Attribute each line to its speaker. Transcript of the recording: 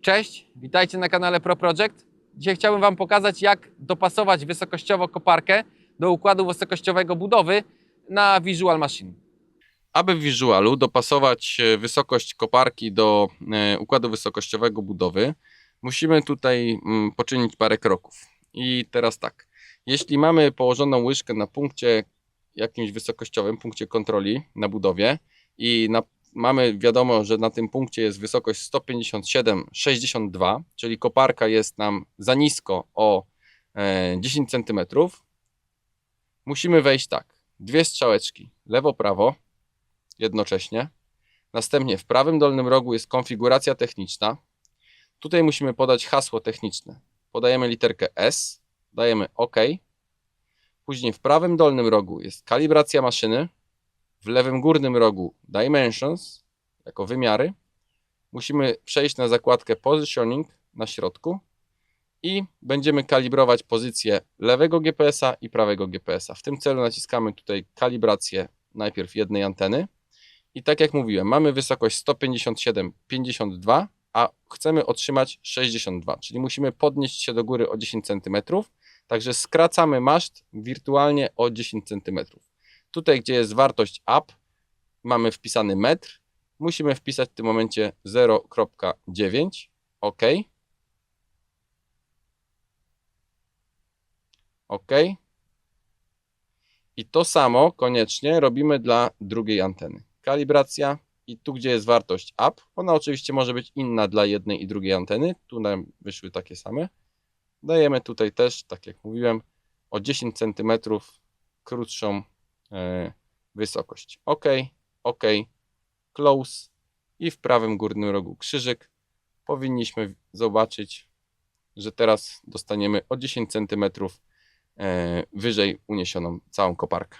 Speaker 1: Cześć, witajcie na kanale Pro Project. Dzisiaj chciałbym Wam pokazać, jak dopasować wysokościowo koparkę do układu wysokościowego budowy na Visual Machine.
Speaker 2: Aby w Visualu dopasować e, wysokość koparki do e, układu wysokościowego budowy, musimy tutaj mm, poczynić parę kroków. I teraz tak, jeśli mamy położoną łyżkę na punkcie jakimś wysokościowym, punkcie kontroli na budowie i na, mamy wiadomo, że na tym punkcie jest wysokość 157,62, czyli koparka jest nam za nisko o e, 10 cm, musimy wejść tak, dwie strzałeczki lewo-prawo, jednocześnie. Następnie w prawym dolnym rogu jest konfiguracja techniczna. Tutaj musimy podać hasło techniczne. Podajemy literkę S, dajemy OK. Później w prawym dolnym rogu jest kalibracja maszyny. W lewym górnym rogu Dimensions jako wymiary. Musimy przejść na zakładkę Positioning na środku i będziemy kalibrować pozycję lewego GPS-a i prawego GPS-a. W tym celu naciskamy tutaj kalibrację najpierw jednej anteny. I tak jak mówiłem, mamy wysokość 157,52, a chcemy otrzymać 62, czyli musimy podnieść się do góry o 10 cm. Także skracamy maszt wirtualnie o 10 cm. Tutaj, gdzie jest wartość up, mamy wpisany metr. Musimy wpisać w tym momencie 0,9. OK. OK. I to samo koniecznie robimy dla drugiej anteny. Kalibracja i tu, gdzie jest wartość up, ona oczywiście może być inna dla jednej i drugiej anteny. Tu nam wyszły takie same. Dajemy tutaj też, tak jak mówiłem, o 10 cm krótszą e, wysokość. OK, OK, close i w prawym górnym rogu krzyżyk. Powinniśmy zobaczyć, że teraz dostaniemy o 10 cm e, wyżej uniesioną całą koparkę.